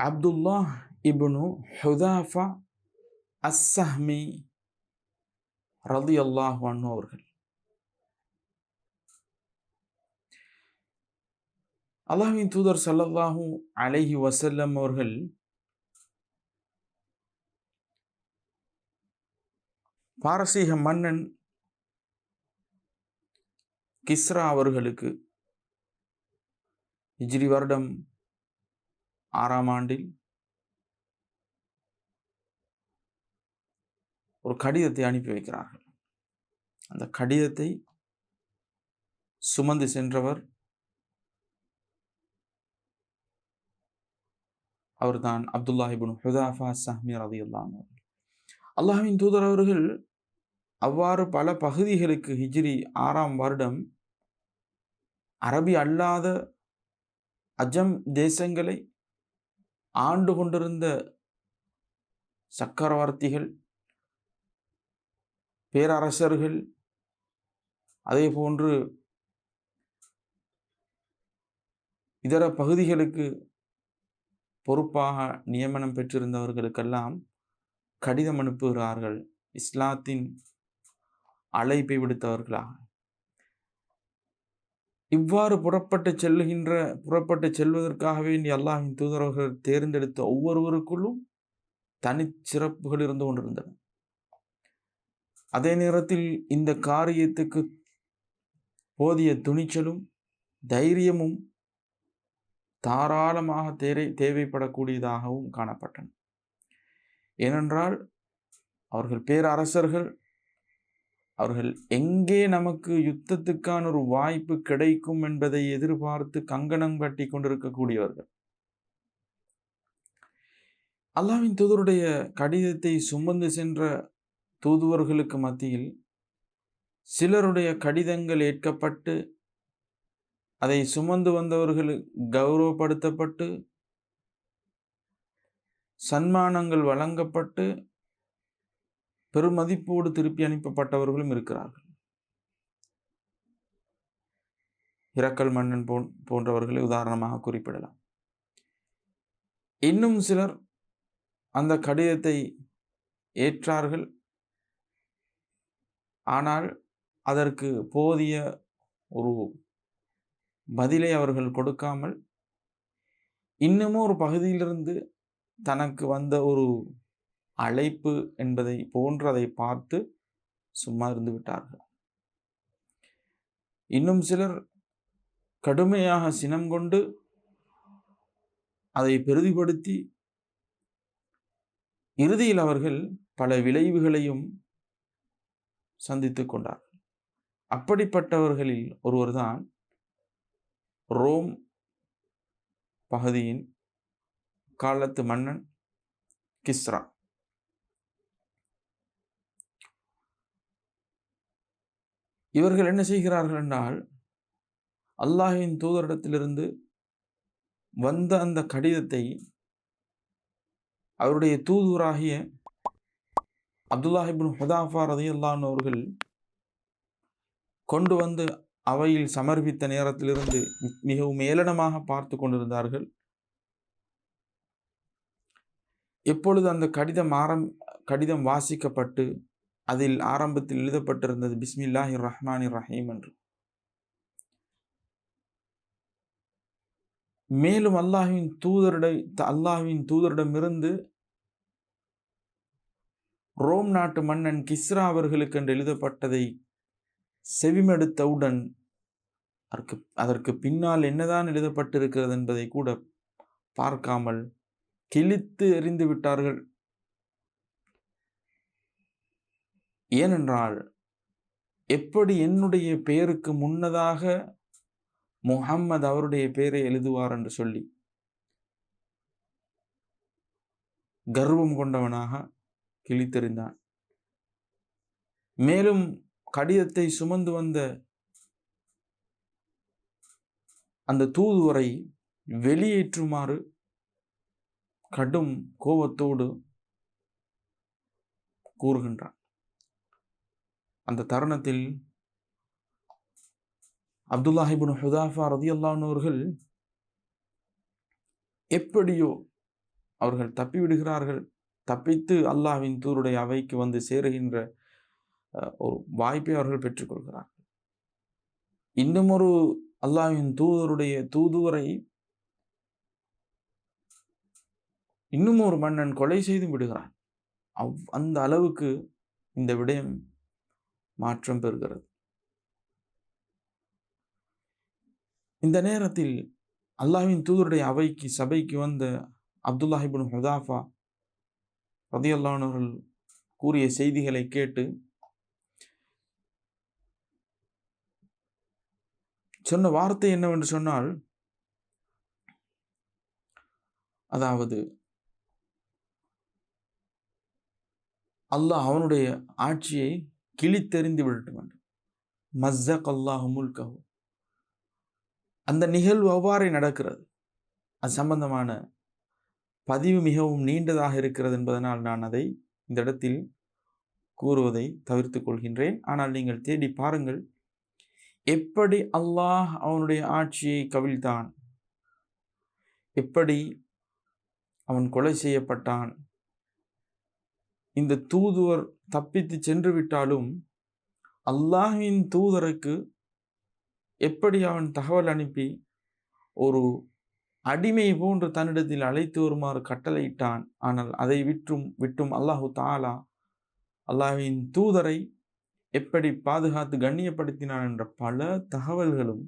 அப்துல்லா இப்னு ஹுதாஃபா அஸ்ஸஹ்மி ரதி அல்லாஹ் அவர்கள். அல்லாஹின் தூதர் ஸல்லல்லாஹு அலைஹி வசல்லம் அவர்கள் பாரசீக மன்னன் கிஸ்ரா அவர்களுக்கு இஜ்ரி வருடம் ஆறாம் ஆண்டில் ஒரு கடிதத்தை அனுப்பி வைக்கிறார்கள். அந்த கடிதத்தை சுமந்து சென்றவர் அவர்தான் அப்துல்லாஹிபின் ஹுதாஃபா சஹ்மி ரதியுல்லான் அவர்கள் அல்லாஹ்வின் தூதர் அவர்கள் அவ்வாறு பல பகுதிகளுக்கு ஹிஜ்ரி ஆறாம் வருடம் அரபி அல்லாத அஜம் தேசங்களை ஆண்டு கொண்டிருந்த சக்கரவர்த்திகள் பேரரசர்கள் அதே போன்று இதர பகுதிகளுக்கு பொறுப்பாக நியமனம் பெற்றிருந்தவர்களுக்கெல்லாம் கடிதம் அனுப்புகிறார்கள். இஸ்லாத்தின் அழைப்பை விடுத்தவர்களாக. இவ்வாறு புறப்பட்டு செல்லுகின்ற புறப்பட்டு செல்வதற்காகவே நீ அல்லாஹின் தூதரவர்கள் தேர்ந்தெடுத்த ஒவ்வொருவருக்குள்ளும் தனிச்சிறப்புகள் இருந்து கொண்டிருந்தன. அதே நேரத்தில் இந்த காரியத்துக்கு போதிய துணிச்சலும் தைரியமும் தாராளமாக தேவை தேவைப்படக்கூடியதாகவும் காணப்பட்டன. ஏனென்றால் அவர்கள் பேரரசர்கள் அவர்கள் எங்கே நமக்கு யுத்தத்துக்கான ஒரு வாய்ப்பு கிடைக்கும் என்பதை எதிர்பார்த்து கங்கணம் கட்டி கொண்டிருக்கக்கூடியவர்கள். அல்லாவின் தூதருடைய கடிதத்தை சுமந்து சென்ற தூதுவர்களுக்கு மத்தியில் சிலருடைய கடிதங்கள் ஏற்கப்பட்டு அதை சுமந்து வந்தவர்கள் கௌரவப்படுத்தப்பட்டு சன்மானங்கள் வழங்கப்பட்டு பெருமதிப்போடு திருப்பி அனுப்பப்பட்டவர்களும் இருக்கிறார்கள். இரக்கல் மன்னன் போன் போன்றவர்களை உதாரணமாக குறிப்பிடலாம். இன்னும் சிலர் அந்த கடிதத்தை ஏற்றார்கள். ஆனால் அதற்கு போதிய ஒரு பதிலை அவர்கள் கொடுக்காமல் இன்னமும் ஒரு பகுதியிலிருந்து தனக்கு வந்த ஒரு அழைப்பு என்பதை போன்றதை பார்த்து சும்மா இருந்து விட்டார்கள். இன்னும் சிலர் கடுமையாக சினம் கொண்டு அதை பெருதிப்படுத்தி இறுதியில் அவர்கள் பல விளைவுகளையும் சந்தித்துக் கொண்டார்கள். அப்படிப்பட்டவர்களில் ஒருவர்தான் ரோம் பகுதியின் காலத்து மன்னன் கிஸ்ரா. இவர்கள் என்ன செய்கிறார்கள் என்றால் அல்லாஹின் தூதரிடத்திலிருந்து வந்த அந்த கடிதத்தை அவருடைய தூதுவராகிய அப்துல்லாஹிபின் ஹுதாஃபா ரதி அல்லான் அவர்கள் கொண்டு வந்து அவையில் சமர்ப்பித்த நேரத்திலிருந்து மிகவும் ஏளனமாக பார்த்து கொண்டிருந்தார்கள். எப்பொழுது அந்த கடிதம் ஆரம் கடிதம் வாசிக்கப்பட்டு அதில் ஆரம்பத்தில் எழுதப்பட்டிருந்தது பிஸ்மில்லாஹி ரஹ்மான் ரஹீம் என்று. மேலும் அல்லாஹுவின் தூதரிட அல்லாஹுவின் தூதரிடமிருந்து ரோம் நாட்டு மன்னன் கிஸ்ரா அவர்களுக்கு என்று எழுதப்பட்டதை செவிமெடுத்தவுடன் அதற்கு அதற்கு பின்னால் என்னதான் எழுதப்பட்டிருக்கிறது என்பதை கூட பார்க்காமல் கிழித்து எறிந்து விட்டார்கள். ஏனென்றால் எப்படி என்னுடைய பெயருக்கு முன்னதாக முஹம்மது அவருடைய பெயரை எழுதுவார் என்று சொல்லி கர்வம் கொண்டவனாக கிழித்தெறிந்தான். மேலும் கடிதத்தை சுமந்து வந்த அந்த தூதுவரை வெளியேற்றுமாறு கடும் கோபத்தோடு கூறுகின்றான். அந்த தருணத்தில் அப்துல்லாஹிபின் ஹுதாஃபா ரதி அவர்கள் எப்படியோ அவர்கள் தப்பி விடுகிறார்கள் தப்பித்து அல்லாஹ்வின் தூருடைய அவைக்கு வந்து சேருகின்ற ஒரு வாய்ப்பை அவர்கள் பெற்றுக்கொள்கிறார்கள் இன்னும் ஒரு அல்லாஹ்வின் தூதருடைய தூதுவரை இன்னும் ஒரு மன்னன் கொலை செய்து விடுகிறான். அவ் அந்த அளவுக்கு இந்த விடயம் மாற்றம் பெறுகிறது. இந்த நேரத்தில் அல்லாஹின் தூதருடைய அவைக்கு சபைக்கு வந்த அப்துல்லாஹிபின் ஹுதாஃபா ரதியல்லானவர்கள் கூறிய செய்திகளை கேட்டு சொன்ன வார்த்தை என்னவென்று சொன்னால் அதாவது அல்லாஹ் அவனுடைய ஆட்சியை கிழித்தெறிந்து விடட்டும் என்று. மஸ்ஸக் அல்லாஹு முல்கஹு. அந்த நிகழ்வு அவ்வாறே நடக்கிறது? அது சம்பந்தமான பதிவு மிகவும் நீண்டதாக இருக்கிறது என்பதனால் நான் அதை இந்த இடத்தில் கூறுவதை தவிர்த்துக் கொள்கின்றேன். ஆனால் நீங்கள் தேடி பாருங்கள் எப்படி அல்லாஹ் அவனுடைய ஆட்சியை கவிழ்த்தான்? எப்படி அவன் கொலை செய்யப்பட்டான்? இந்த தூதுவர் தப்பித்து சென்று விட்டாலும் அல்லாஹின் தூதருக்கு எப்படி அவன் தகவல் அனுப்பி ஒரு அடிமை போன்று தன்னிடத்தில் அழைத்து வருமாறு கட்டளையிட்டான். ஆனால் அதை விற்றும் விட்டும் அல்லாஹு தாலா அல்லாஹின் தூதரை எப்படி பாதுகாத்து கண்ணியப்படுத்தினான் என்ற பல தகவல்களும்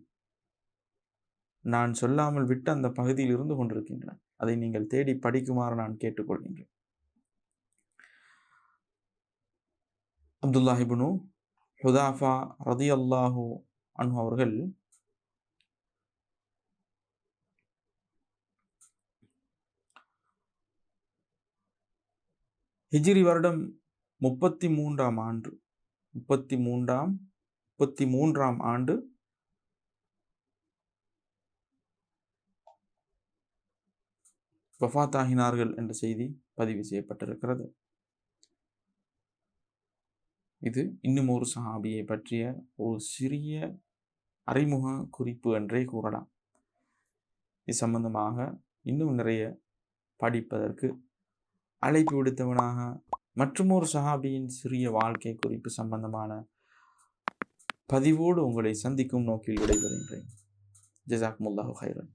நான் சொல்லாமல் விட்டு அந்த பகுதியில் இருந்து கொண்டிருக்கின்றன. அதை நீங்கள் தேடி படிக்குமாறு நான் கேட்டுக்கொள்கின்றேன். அப்துல்லாஹிபுனு ஹுதாஃபா ரதி அல்லாஹூ அன்ஹு அவர்கள் ஹிஜ்ரி வருடம் முப்பத்தி மூன்றாம் ஆண்டு முப்பத்தி மூன்றாம் முப்பத்தி மூன்றாம் ஆண்டு வஃபாத்தாகினார்கள் என்ற செய்தி பதிவு செய்யப்பட்டிருக்கிறது. இது இன்னும் ஒரு சஹாபியை பற்றிய ஒரு சிறிய அறிமுக குறிப்பு என்றே கூறலாம். இது சம்பந்தமாக இன்னும் நிறைய படிப்பதற்கு அழைப்பு விடுத்தவனாக மற்றுமொரு சஹாபியின் சிறிய வாழ்க்கை குறிப்பு சம்பந்தமான பதிவோடு உங்களை சந்திக்கும் நோக்கில் விடைபெறுகின்றேன். ஜசாக்முல்லாஹு ஹைரன்